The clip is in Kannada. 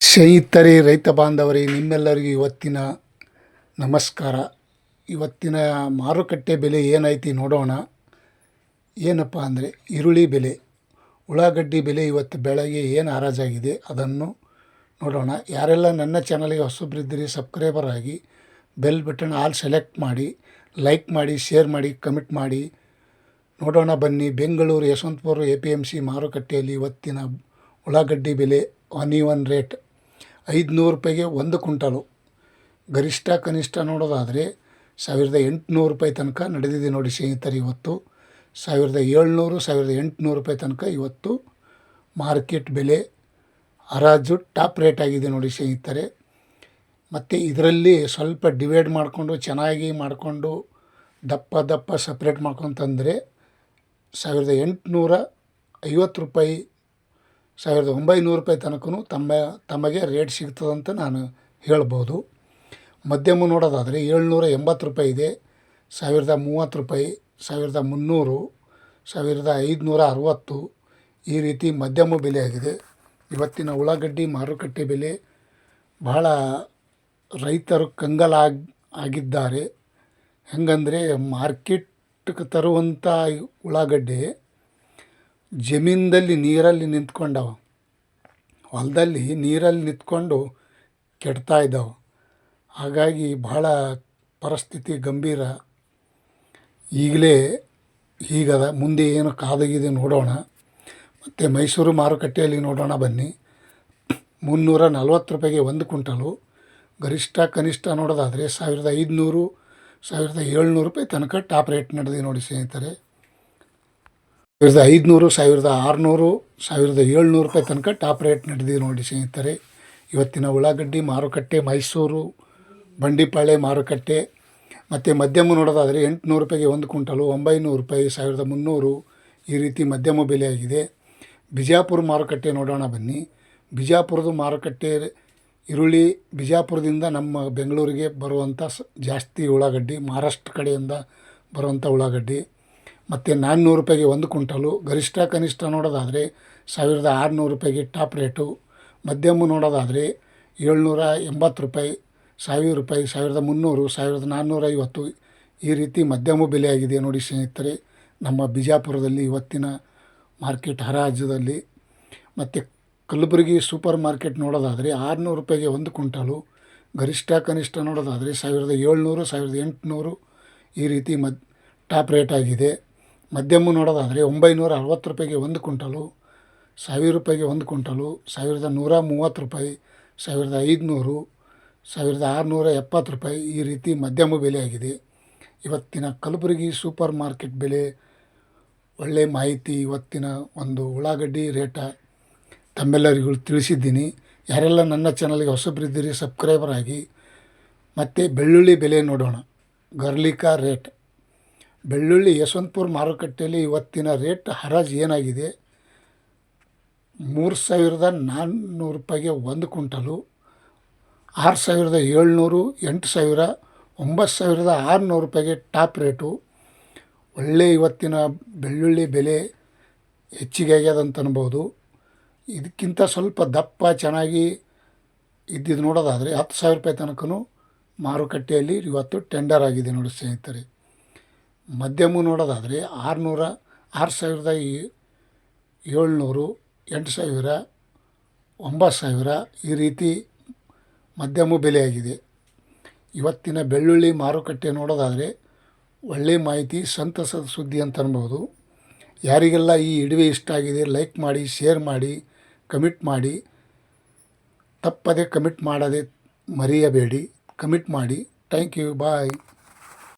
ಸ್ನೇಹಿತರೆ, ರೈತ ಬಾಂಧವರೇ, ನಿಮ್ಮೆಲ್ಲರಿಗೂ ಇವತ್ತಿನ ನಮಸ್ಕಾರ. ಇವತ್ತಿನ ಮಾರುಕಟ್ಟೆ ಬೆಲೆ ಏನೈತಿ ನೋಡೋಣ. ಏನಪ್ಪ ಅಂದರೆ, ಈರುಳ್ಳಿ ಬೆಲೆ, ಉಳ್ಳಾಗಡ್ಡಿ ಬೆಲೆ ಇವತ್ತು ಬೆಳಗ್ಗೆ ಏನು ಹರಾಜಾಗಿದೆ ಅದನ್ನು ನೋಡೋಣ. ಯಾರೆಲ್ಲ ನನ್ನ ಚಾನಲ್ಗೆ ಹೊಸಬ್ರಿದ್ದೀರಿ, ಸಬ್ಸ್ಕ್ರೈಬರ್ ಆಗಿ ಬೆಲ್ ಬಟನ್ ಆಲ್ ಸೆಲೆಕ್ಟ್ ಮಾಡಿ, ಲೈಕ್ ಮಾಡಿ, ಶೇರ್ ಮಾಡಿ, ಕಮೆಂಟ್ ಮಾಡಿ. ನೋಡೋಣ ಬನ್ನಿ, Bengaluru Yeshwanthpur A P M C ಮಾರುಕಟ್ಟೆಯಲ್ಲಿ ಇವತ್ತಿನ ಉಳ್ಳಾಗಡ್ಡಿ ಬೆಲೆ ಒನ್ ಒನ್ ರೇಟ್ ಐದುನೂರು ರೂಪಾಯಿಗೆ ಒಂದು ಕುಂಟಲು ಗರಿಷ್ಠ ಕನಿಷ್ಠ ನೋಡೋದಾದರೆ ಸಾವಿರದ ಎಂಟುನೂರು ರೂಪಾಯಿ ತನಕ ನಡೆದಿದೆ ನೋಡಿ ಸ್ನೇಹಿತರೆ ಇವತ್ತು. ಸಾವಿರದ ಏಳ್ನೂರು, ಸಾವಿರದ ಎಂಟುನೂರು ರೂಪಾಯಿ ತನಕ ಇವತ್ತು ಮಾರ್ಕೆಟ್ ಬೆಲೆ ಹರಾಜು ಟಾಪ್ ರೇಟ್ ಆಗಿದೆ ನೋಡಿ ಸ್ನೇಹಿತರೆ. ಮತ್ತು ಇದರಲ್ಲಿ ಸ್ವಲ್ಪ ಡಿವೈಡ್ ಮಾಡಿಕೊಂಡು, ಚೆನ್ನಾಗಿ ಮಾಡಿಕೊಂಡು, ದಪ್ಪ ದಪ್ಪ ಸಪ್ರೇಟ್ ಮಾಡ್ಕೊಂತಂದರೆ ಸಾವಿರದ ಎಂಟುನೂರ ಐವತ್ತು ರೂಪಾಯಿ ಸಾವಿರದ ಒಂಬೈನೂರು ರೂಪಾಯಿ ತನಕನೂ ತಮ್ಮ ತಮಗೆ ರೇಟ್ ಸಿಗ್ತದಂತ ನಾನು ಹೇಳ್ಬೋದು. ಮಧ್ಯಮ ನೋಡೋದಾದರೆ ಏಳ್ನೂರ ಎಂಬತ್ತು ರೂಪಾಯಿ ಇದೆ. ಸಾವಿರದ ಮೂವತ್ತು ರೂಪಾಯಿ, ಸಾವಿರದ ಮುನ್ನೂರು, ಸಾವಿರದ ಐದುನೂರ ಅರವತ್ತು ಈ ರೀತಿ ಮಧ್ಯಮ ಬೆಲೆ ಆಗಿದೆ ಇವತ್ತಿನ ಉಳ್ಳಾಗಡ್ಡಿ, ಮಾರುಕಟ್ಟೆ ಬೆಲೆ ಬಹಳ ರೈತರು ಕಂಗಾಲಾಗಿ ಆಗಿದ್ದಾರೆ. ಹೆಂಗಂದರೆ ಮಾರ್ಕೆಟ್ಗೆ ತರುವಂಥ ಉಳ್ಳಾಗಡ್ಡಿ ಜಮೀನಲ್ಲಿ ನೀರಲ್ಲಿ ನಿಂತ್ಕೊಂಡವ. ಹೊಲದಲ್ಲಿ ನೀರಲ್ಲಿ ನಿಂತ್ಕೊಂಡು ಕೆಡ್ತಾ ಇದ್ದಾವೆ. ಹಾಗಾಗಿ ಬಹಳ ಪರಿಸ್ಥಿತಿ ಗಂಭೀರ. ಈಗಲೇ ಹೀಗದ ಮುಂದೆ ಏನು ಕಾದಗಿದೆ ನೋಡೋಣ. ಮತ್ತು ಮೈಸೂರು ಮಾರುಕಟ್ಟೆಯಲ್ಲಿ ನೋಡೋಣ ಬನ್ನಿ. ಮುನ್ನೂರ ನಲ್ವತ್ತು ರೂಪಾಯಿಗೆ ಒಂದು ಕುಂಟಲು ಗರಿಷ್ಠ ಕನಿಷ್ಠ ನೋಡೋದಾದರೆ ಸಾವಿರದ ಐದುನೂರು, ಸಾವಿರದ ಏಳ್ನೂರು ರೂಪಾಯಿ ತನಕ ಟಾಪ್ ರೇಟ್ ನಡೆದಿದೆ ನೋಡಿ ಸ್ನೇಹಿತರೆ. ಸಾವಿರದ ಐದುನೂರು, ಸಾವಿರದ ಆರುನೂರು, ಸಾವಿರದ ಏಳ್ನೂರು ರೂಪಾಯಿ ತನಕ ಟಾಪ್ ರೇಟ್ ನಡೆದಿದೆ ನೋಡಿ ಸ್ನೇಹಿತರೆ. ಇವತ್ತಿನ ಉಳ್ಳಾಗಡ್ಡಿ, ಮಾರುಕಟ್ಟೆ, ಮೈಸೂರು, ಬಂಡಿಪಾಳೆ, ಮಾರುಕಟ್ಟೆ, ಮತ್ತು ಮಧ್ಯಮ ನೋಡೋದಾದರೆ ಎಂಟುನೂರು ರೂಪಾಯಿಗೆ ಒಂದು ಕುಂಟಲು ಒಂಬೈನೂರು ರೂಪಾಯಿ, ಸಾವಿರದ ಮುನ್ನೂರು ಈ ರೀತಿ ಮಧ್ಯಮ ಬೆಲೆ ಆಗಿದೆ ಬಿಜಾಪುರ ಮಾರುಕಟ್ಟೆ ನೋಡೋಣ ಬನ್ನಿ. ಬಿಜಾಪುರದ ಮಾರುಕಟ್ಟೆ ಈರುಳ್ಳಿ, ಬಿಜಾಪುರದಿಂದ ನಮ್ಮ ಬೆಂಗಳೂರಿಗೆ ಬರುವಂಥ ಜಾಸ್ತಿ ಉಳ್ಳಾಗಡ್ಡಿ, ಮಹಾರಾಷ್ಟ್ರ ಕಡೆಯಿಂದ ಬರುವಂಥ ಉಳ್ಳಾಗಡ್ಡಿ. ಮತ್ತು ನಾನ್ನೂರು ರೂಪಾಯಿಗೆ ಒಂದು ಕುಂಟಲು ಗರಿಷ್ಠ ಕನಿಷ್ಠ ನೋಡೋದಾದರೆ ಸಾವಿರದ ಆರುನೂರು ರೂಪಾಯಿಗೆ ಟಾಪ್ ರೇಟು, ಮಧ್ಯಮ ನೋಡೋದಾದರೆ ಏಳ್ನೂರ ಎಂಬತ್ತು ರೂಪಾಯಿ, ಸಾವಿರ ರೂಪಾಯಿ, ಸಾವಿರದ ಮುನ್ನೂರು, ಸಾವಿರದ ನಾನ್ನೂರೈವತ್ತು ಈ ರೀತಿ ಮಧ್ಯಮ ಬೆಲೆ ಆಗಿದೆ ನೋಡಿ ಸ್ನೇಹಿತರೆ, ನಮ್ಮ ಬಿಜಾಪುರದಲ್ಲಿ ಇವತ್ತಿನ ಮಾರ್ಕೆಟ್ ಹರಾಜದಲ್ಲಿ ಮತ್ತು ಕಲಬುರಗಿ ಸೂಪರ್ ಮಾರ್ಕೆಟ್ ನೋಡೋದಾದರೆ ಆರುನೂರು ರೂಪಾಯಿಗೆ ಒಂದು ಕುಂಟಲು ಗರಿಷ್ಠ ಕನಿಷ್ಠ ನೋಡೋದಾದರೆ ಸಾವಿರದ ಏಳ್ನೂರು, ಸಾವಿರದ ಎಂಟುನೂರು. ಈ ರೀತಿ ಮದ್ ಟಾಪ್ ರೇಟ್ ಆಗಿದೆ. ಮಧ್ಯಮ ನೋಡೋದಾದರೆ ಒಂಬೈನೂರ ಅರವತ್ತು ರೂಪಾಯಿಗೆ ಒಂದು ಕುಂಟಲು ಸಾವಿರ ರೂಪಾಯಿಗೆ ಒಂದು ಕುಂಟಲು ಸಾವಿರದ ನೂರ ಮೂವತ್ತು ರೂಪಾಯಿ, ಸಾವಿರದ ಐದುನೂರು, ಸಾವಿರದ ಆರುನೂರ ಎಪ್ಪತ್ತು ರೂಪಾಯಿ ಈ ರೀತಿ ಮಧ್ಯಮ ಬೆಲೆ ಆಗಿದೆ ಇವತ್ತಿನ ಕಲಬುರಗಿ ಸೂಪರ್ ಮಾರ್ಕೆಟ್ ಬೆಲೆ ಒಳ್ಳೆಯ ಮಾಹಿತಿ, ಇವತ್ತಿನ ಒಂದು ಉಳ್ಳಾಗಡ್ಡಿ ರೇಟ ತಮ್ಮೆಲ್ಲರಿಗೂ ತಿಳಿಸಿದ್ದೀನಿ. ಯಾರೆಲ್ಲ ನನ್ನ ಚಾನಲ್ಗೆ ಹೊಸಬ್ರಿದ್ದೀರಿ, ಸಬ್ಸ್ಕ್ರೈಬರ್ ಆಗಿ ಮತ್ತು ಬೆಳ್ಳುಳ್ಳಿ ಬೆಲೆ ನೋಡೋಣ. ಗರ್ಲಿಕಾ ರೇಟ್. ಬೆಳ್ಳುಳ್ಳಿ ಯಶವಂತಪುರ ಮಾರುಕಟ್ಟೆಯಲ್ಲಿ ಇವತ್ತಿನ ರೇಟ್ ಹರಾಜ್ ಏನಾಗಿದೆ? ಮೂರು ಸಾವಿರದ ನಾನ್ನೂರು ರೂಪಾಯಿಗೆ ಒಂದು ಕುಂಟಲು ಆರು ಸಾವಿರದ ಏಳ್ನೂರು, ಎಂಟು ಸಾವಿರ, ಒಂಬತ್ತು ಸಾವಿರದ ಆರುನೂರು ರೂಪಾಯಿಗೆ ಟಾಪ್ ರೇಟು. ಒಳ್ಳೆಯ ಇವತ್ತಿನ ಬೆಳ್ಳುಳ್ಳಿ ಬೆಲೆ ಹೆಚ್ಚಿಗೆ ಆಗ್ಯದ ಅಂತ ಅನ್ಬೋದು. ಇದಕ್ಕಿಂತ ಸ್ವಲ್ಪ ದಪ್ಪ ಚೆನ್ನಾಗಿ ಇದ್ದಿದ್ದು ನೋಡೋದಾದರೆ ಹತ್ತು ಸಾವಿರ ರೂಪಾಯಿ ತನಕನೂ ಮಾರುಕಟ್ಟೆಯಲ್ಲಿ ಇವತ್ತು ಟೆಂಡರ್ ಆಗಿದೆ ನೋಡಿ ಸ್ನೇಹಿತರೆ. ಮಧ್ಯಮ ನೋಡೋದಾದರೆ ಆರುನೂರ, ಆರು ಸಾವಿರದ ಏಳ್ನೂರು, ಎಂಟು ಸಾವಿರ, ಒಂಬತ್ತು ಸಾವಿರ ಈ ರೀತಿ ಮಧ್ಯಮ ಬೆಲೆಯಾಗಿದೆ. ಇವತ್ತಿನ ಬೆಳ್ಳುಳ್ಳಿ ಮಾರುಕಟ್ಟೆ ನೋಡೋದಾದರೆ ಒಳ್ಳೆಯ ಮಾಹಿತಿ ಸಂತಸದ ಸುದ್ದಿ ಅಂತ ಅನ್ಬೋದು. ಯಾರಿಗೆಲ್ಲ ಈ ಇಡುವೆ ಇಷ್ಟ ಆಗಿದೆ, ಲೈಕ್ ಮಾಡಿ, ಶೇರ್ ಮಾಡಿ, ಕಮಿಟ್ ಮಾಡಿ, ತಪ್ಪದೆ ಕಮಿಟ್ ಮಾಡದೆ ಮರೆಯಬೇಡಿ. ಕಮಿಟ್ ಮಾಡಿ. Thank you. ಬಾಯ್.